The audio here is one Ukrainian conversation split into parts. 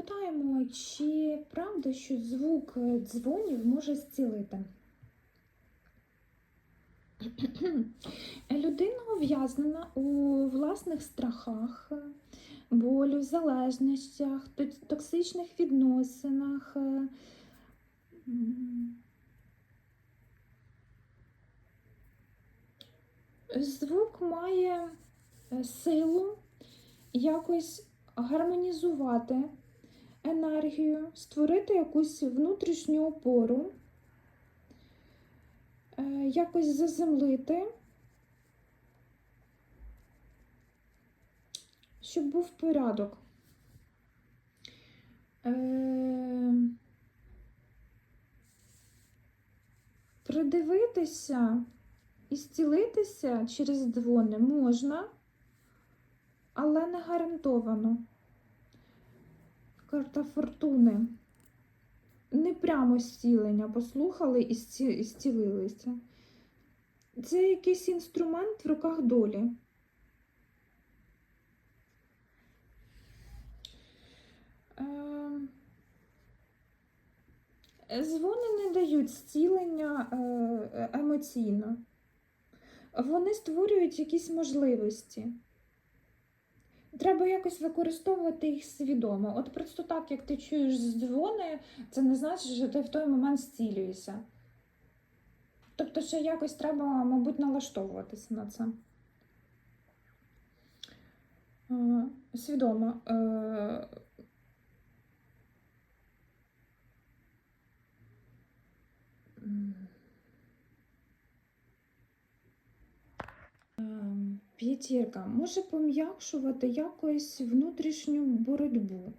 Спитаємо, чи правда, що звук е, дзвонів може зцілити? Людина ув'язнена у власних страхах, болю, залежностях, токсичних відносинах. е. Звук має е, силу якось гармонізувати енергію, створити якусь внутрішню опору, е, якось заземлити, щоб був порядок. Е, Придивитися і зцілитися через дзвони можна, але не гарантовано. Карта фортуни. Не прямо зцілення послухали і зцілилися. Це якийсь інструмент в руках долі. Ем, Дзвони не дають зцілення е, емоційно. Вони створюють якісь можливості. Треба якось використовувати їх свідомо. От просто так, як ти чуєш дзвони, це не значить, що ти в той момент зцілюєшся. Тобто, ще якось треба, мабуть, налаштовуватися на це. Е, Свідомо. Ем, П'ятірка може пом'якшувати якось внутрішню боротьбу.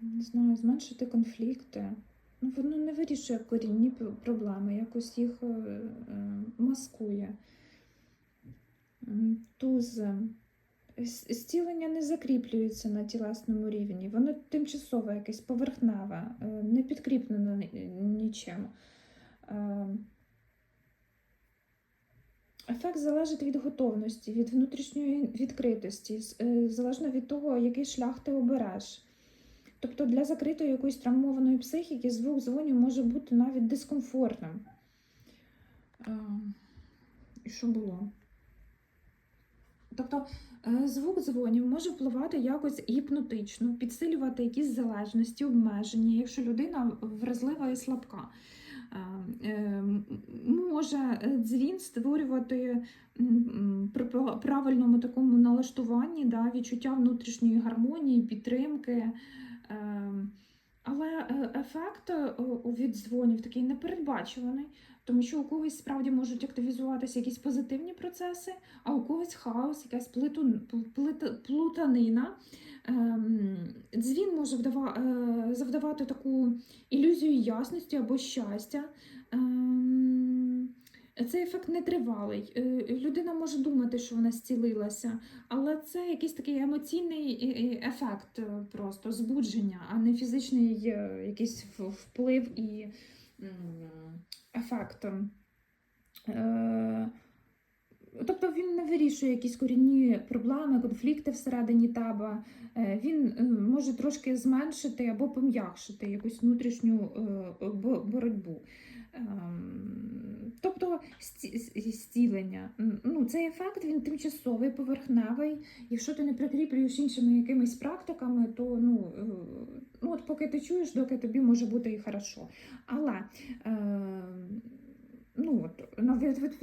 Не знаю, зменшити конфлікти. Ну, воно не вирішує корінні проблеми, якось їх е, е, маскує. Туз. Зцілення не закріплюється на тілесному рівні, воно тимчасове, якесь поверхневе, е, не підкріплене нічим. Е, Ефект залежить від готовності, від внутрішньої відкритості, е, залежно від того, який шлях ти обереш. Тобто для закритої якоїсь травмованої психіки звук дзвонів може бути навіть дискомфортним. І що було? Тобто е, звук дзвонів може впливати якось гіпнотично, підсилювати якісь залежності, обмеження, якщо людина вразлива і слабка. Е, е, Може дзвін створювати при пра- правильному такому налаштуванні, да, відчуття внутрішньої гармонії, підтримки. Але е, ефект е, у- від дзвонів такий непередбачуваний, тому що у когось справді можуть активізуватися якісь позитивні процеси, а у когось хаос, якась плиту, плутанина. Ем, Дзвін може е, завдавати таку ілюзію ясності або щастя. Цей ефект нетривалий. Е, Людина може думати, що вона зцілилася, але це якийсь такий емоційний е, е, ефект просто збудження, а не фізичний якийсь вплив і ефект. Тобто він не вирішує якісь корінні проблеми, конфлікти всередині. Е, Він може трошки зменшити або пом'якшити якусь внутрішню боротьбу. Ем, Тобто сці- с- зцілення. М, Ну, цей ефект він тимчасовий, поверхневий. Якщо ти не прикріплюєш іншими якимись практиками, то ну, е, ну от поки ти чуєш, доки тобі може бути і хорошо. Але е, ну, от,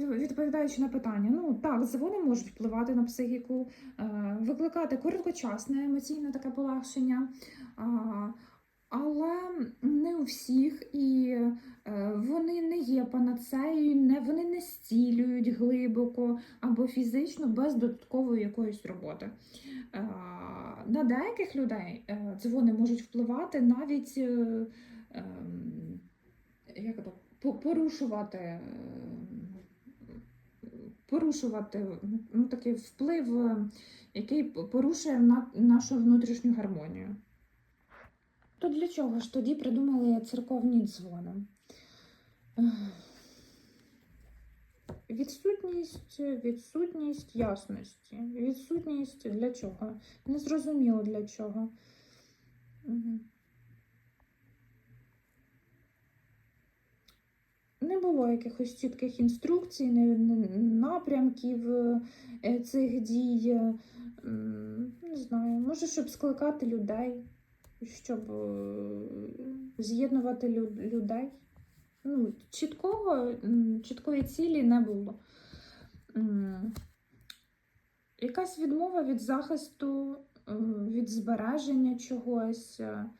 відповідаючи на питання, ну так, дзвони можуть впливати на психіку, е, викликати короткочасне емоційне таке полегшення. Але не у всіх, і е, вони не є панацеєю, не, вони не зцілюють глибоко або фізично без додаткової якоїсь роботи. Е, На деяких людей е, дзвони можуть впливати навіть ем, як по- порушувати. Порушувати ну, такий вплив, який порушує на нашу внутрішню гармонію. То для чого ж тоді придумали церковні дзвони? Відсутність, відсутність ясності. Відсутність для чого? Незрозуміло для чого. Не було якихось чітких інструкцій, напрямків е, цих дій. Не знаю, може, щоб скликати людей, щоб е, з'єднувати людей. Ну, чіткого, чіткої цілі не було. Якась відмова від захисту, е, від збереження чогось. е,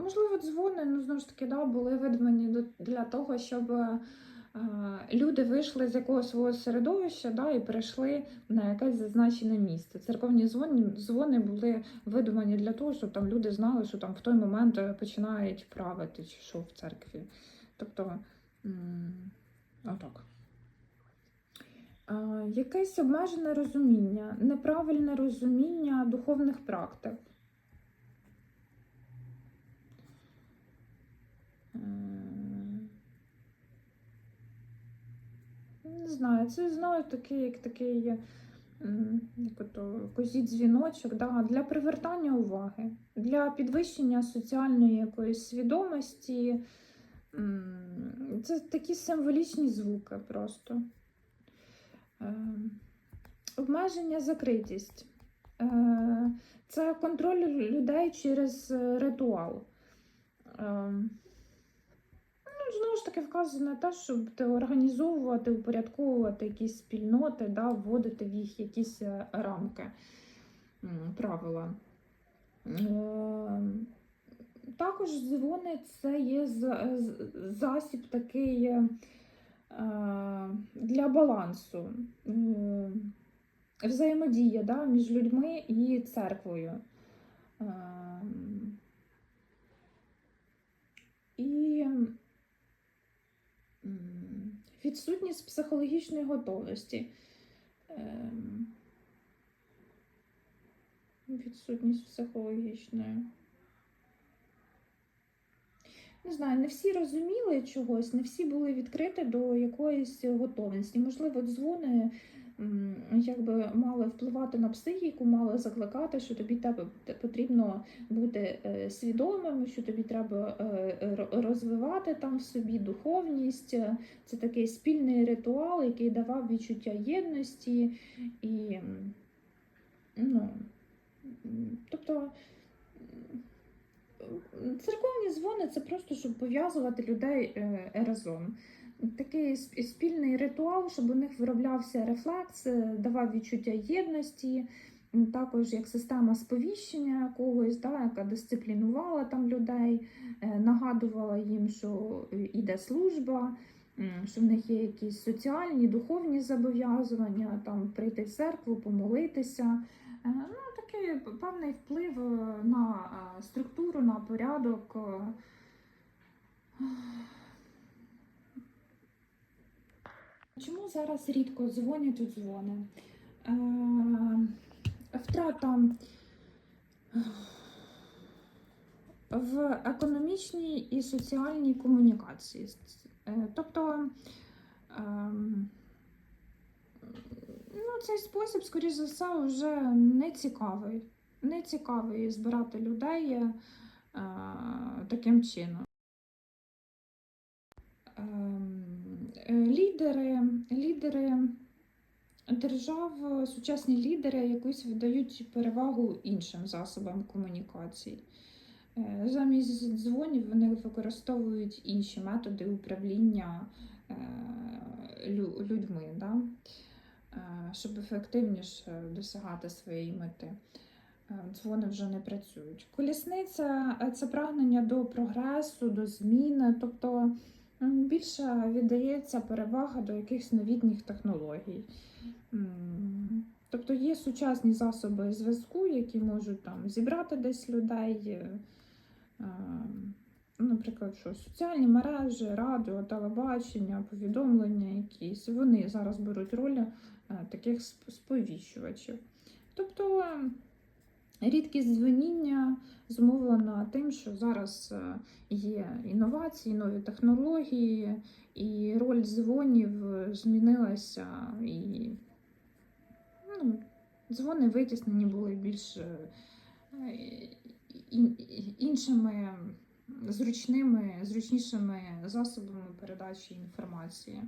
Можливо, дзвони, ну, знову ж таки, да, були видумані до- для того, щоб люди вийшли з якогось свого середовища да, і перейшли на якесь зазначене місце. Церковні дзвони, дзвони були видумані для того, щоб там люди знали, що там в той момент е, починають правити чи що в церкві. Тобто, отак. Якесь обмежене розуміння, неправильне розуміння духовних практик. Знаю, це знову таки, як такий як ото, козій дзвіночок да, для привертання уваги, для підвищення соціальної якоїсь свідомості. Це такі символічні звуки просто. Ем, Обмеження, закритість. Е, Це контроль людей через е, ритуал. Ж таки, вказує на те, щоб ти організовувати, упорядковувати якісь спільноти, да, вводити в їх якісь е, рамки, правила. Ем, Також дзвони це є з- засіб такий е, для балансу, взаємодія да, між людьми і церквою. І відсутність психологічної готовності. Ем, Відсутність психологічної. Не знаю, не всі розуміли чогось, не всі були відкриті до якоїсь готовності. Можливо, дзвони якби мали впливати на психіку, мали закликати, що тобі тебе потрібно бути е, свідомим, що тобі треба е, розвивати там в собі духовність. Це такий спільний ритуал, який давав відчуття єдності і ну, тобто. Церковні дзвони це просто щоб пов'язувати людей е, разом. Такий спільний ритуал, щоб у них вироблявся рефлекс, е, давав відчуття єдності, також як система сповіщення якогось, да, яка дисциплінувала там людей, е, нагадувала їм, що е, іде служба, що в них є якісь соціальні, духовні зобов'язування, там прийти в церкву, помолитися. Е, Ну, такий певний вплив е, на е, структуру, на порядок. е. Чому зараз рідко дзвонять у дзвони? Е, Втрата в економічній і соціальній комунікації. Е, Тобто ем, ну, цей спосіб, скоріш за все, вже не цікавий. Не цікавий збирати людей е, таким чином. Ем, е, Лідери, лідери держав, сучасні лідери якось віддають перевагу іншим засобам комунікації. Е, Замість дзвонів вони використовують інші методи управління е, людьми, да? е, щоб ефективніше досягати своєї мети. Дзвони вже не працюють. Колісниця це прагнення до прогресу, до зміни, тобто більше віддається перевага до якихось новітніх технологій. Тобто є сучасні засоби зв'язку, які можуть там зібрати десь людей. е, е, Наприклад, що соціальні мережі, радіо, телебачення, повідомлення якісь, вони зараз беруть роль е, таких сповіщувачів. Тобто Рідкість дзвоніння зумовлена тим, що зараз е, є інновації, нові технології, і роль дзвонів змінилася, і ну, дзвони витіснені були більш е, іншими зручними, зручнішими засобами передачі інформації.